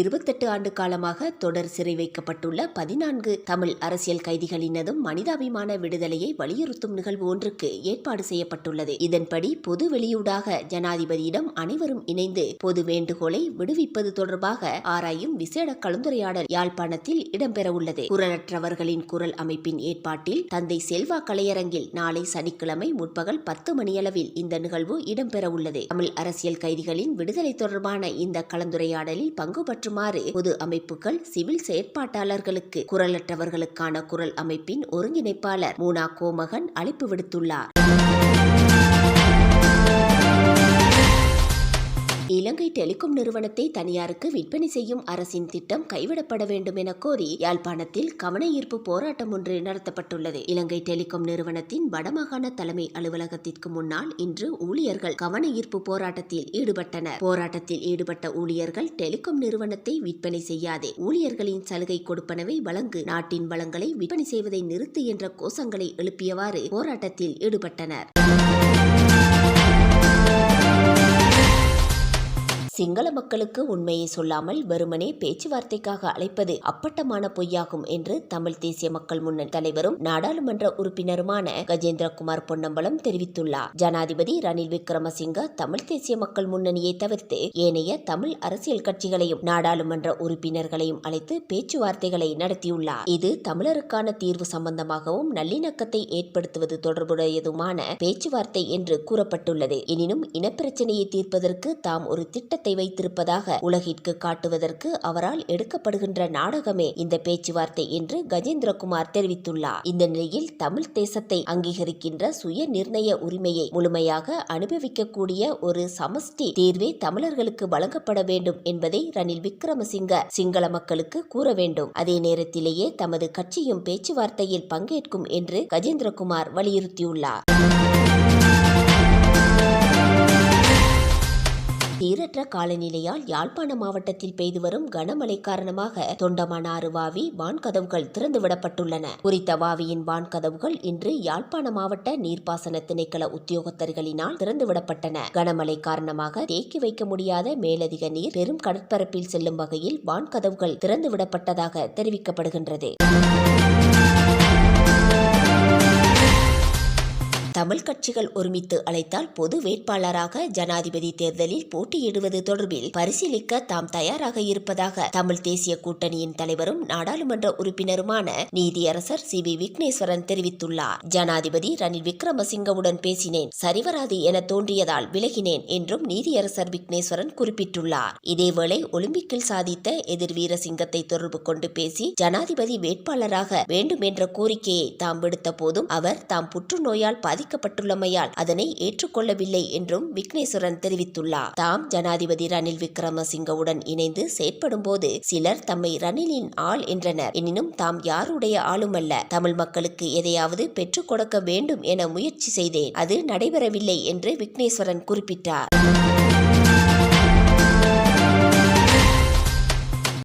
இருபத்தெட்டு ஆண்டு காலமாக தொடர் சிறை வைக்கப்பட்டுள்ள பதினான்கு தமிழ் அரசியல் கைதிகளினதும் மனிதாபிமான விடுதலையை வலியுறுத்தும் நிகழ்வு ஒன்றுக்கு ஏற்பாடு செய்யப்பட்டுள்ளது. இதன்படி பொது வெளியூடாக ஜனாதிபதியிடம் அனைவரும் இணைந்து பொது வேண்டுகோளை விடுவிப்பது தொடர்பாக ஆராயும் விசேட கலந்துரையாடல் யாழ்ப்பாணத்தில் இடம்பெறவுள்ளது. குரலற்றவர்களின் குரல் அமைப்பின் ஏற்பாட்டில் தந்தை செல்வா கலையரங்கில் நாளை சனிக்கிழமை முற்பகல் பத்து மணியளவில் இந்த நிகழ்வு இடம்பெறவுள்ளது. தமிழ் அரசியல் கைதிகளின் விடுதலை தொடர்பான இந்த கலந்துரையாடலில் பங்குபற்று மாற்றுமாறு பொது அமைப்புகள் சிவில் செயற்பாட்டாளர்களுக்கு குரலற்றவர்களுக்கான குரல் அமைப்பின் ஒருங்கிணைப்பாளர் மூனா கோமகன் அழைப்பு விடுத்துள்ளார். இலங்கை டெலிகாம் நிறுவனத்தை தனியாருக்கு விற்பனை செய்யும் அரசின் திட்டம் கைவிடப்பட வேண்டும் என கோரி யாழ்ப்பாணத்தில் கவன ஈர்ப்பு போராட்டம் ஒன்று நடத்தப்பட்டுள்ளது. இலங்கை டெலிகாம் நிறுவனத்தின் வடமாகாண தலைமை அலுவலகத்திற்கு முன்னால் இன்று ஊழியர்கள் கவன ஈர்ப்பு போராட்டத்தில் ஈடுபட்டனர். போராட்டத்தில் ஈடுபட்ட ஊழியர்கள் டெலிகாம் நிறுவனத்தை விற்பனை செய்யாதே ஊழியர்களின் சலுகை கொடுப்பனவை வழங்கு நாட்டின் வளங்களை விற்பனை செய்வதை நிறுத்து என்ற கோஷங்களை எழுப்பியவாறு போராட்டத்தில் ஈடுபட்டனர். சிங்கள மக்களுக்கு உண்மையை சொல்லாமல் வெறுமனே பேச்சுவார்த்தைக்காக அழைப்பது அப்பட்டமான பொய்யாகும் என்று தமிழ் தேசிய மக்கள் முன்னணி தலைவரும் நாடாளுமன்ற உறுப்பினருமான கஜேந்திரகுமார் பொன்னம்பலம் தெரிவித்துள்ளார். ஜனாதிபதி ரணில் விக்ரமசிங்க தமிழ் தேசிய மக்கள் முன்னணியை தவிர்த்து ஏனைய தமிழ் அரசியல் கட்சிகளையும் நாடாளுமன்ற உறுப்பினர்களையும் அழைத்து பேச்சுவார்த்தைகளை நடத்தியுள்ளார். இது தமிழருக்கான தீர்வு சம்பந்தமாகவும் நல்லிணக்கத்தை ஏற்படுத்துவது தொடர்புடையதுமான பேச்சுவார்த்தை என்று கூறப்பட்டுள்ளது. எனினும் இனப்பிரச்சனையை தீர்ப்பதற்கு தாம் ஒரு திட்டத்தை வைத்திருப்பதாக உலகிற்கு காட்டுவதற்கு அவரால் எடுக்கப்படுகின்ற நாடகமே இந்த பேச்சுவார்த்தை என்று கஜேந்திரகுமார் தெரிவித்துள்ளார். இந்த நிலையில் தமிழ் தேசத்தை அங்கீகரிக்கின்ற சுய நிர்ணய உரிமையை முழுமையாக அனுபவிக்கக்கூடிய ஒரு சமஷ்டி தீர்வே தமிழர்களுக்கு வழங்கப்பட வேண்டும் என்பதை ரணில் விக்ரமசிங்க சிங்கள மக்களுக்கு கூற வேண்டும். அதே நேரத்திலேயே தமது கட்சியும் பேச்சுவார்த்தையில் பங்கேற்கும் என்று கஜேந்திரகுமார் வலியுறுத்தியுள்ளார். சீரற்ற காலநிலையால் யாழ்ப்பாண மாவட்டத்தில் பெய்து வரும் கனமழை காரணமாக தொண்டமானாறு வாவி வான்கதவுகள் திறந்துவிடப்பட்டுள்ளன. குறித்த வாவியின் வான்கதவுகள் இன்று யாழ்ப்பாண மாவட்ட நீர்ப்பாசன திணைக்கள உத்தியோகத்தர்களினால் திறந்துவிடப்பட்டன. கனமழை காரணமாக தேக்கி வைக்க முடியாத மேலதிக நீர் பெரும் கடற்பரப்பில் செல்லும் வகையில் வான்கதவுகள் திறந்துவிடப்பட்டதாக தெரிவிக்கப்படுகின்றது. தமிழ் கட்சிகள் ஒருமித்து அழைத்தால் பொது வேட்பாளராக ஜனாதிபதி தேர்தலில் போட்டியிடுவது தொடர்பில் பரிசீலிக்க தாம் தயாராக இருப்பதாக தமிழ் தேசிய கூட்டணியின் தலைவரும் நாடாளுமன்ற உறுப்பினருமான நீதியரசர் சி வி விக்னேஸ்வரன் தெரிவித்துள்ளார். ஜனாதிபதி ரணில் விக்ரமசிங்கவுடன் பேசினேன் சரிவராது என தோன்றியதால் விலகினேன் என்றும் நீதியரசர் விக்னேஸ்வரன் குறிப்பிட்டுள்ளார். இதேவேளை ஒலிம்பிக்கில் சாதித்த எதிர் வீரசிங்கத்தை தொடர்பு கொண்டு பேசி ஜனாதிபதி வேட்பாளராக வேண்டும் என்ற கோரிக்கையை தாம் விடுத்த போதும் அவர் தாம் புற்றுநோயால் பாதிக்க பாதிக்கப்பட்டுள்ளமையால் அதனை ஏற்றுக்கொள்ளவில்லை என்றும் விக்னேஸ்வரன் தெரிவித்துள்ளார். தாம் ஜனாதிபதி ரணில் விக்ரமசிங்கவுடன் இணைந்து செயற்படும் போது சிலர் தம்மை ரணிலின் ஆள் என்றனர். எனினும் தாம் யாருடைய ஆளுமல்ல. தமிழ் மக்களுக்கு எதையாவது பெற்றுக் கொடுக்க வேண்டும் என முயற்சி செய்தேன். அது நடைபெறவில்லை என்று விக்னேஸ்வரன் குறிப்பிட்டார்.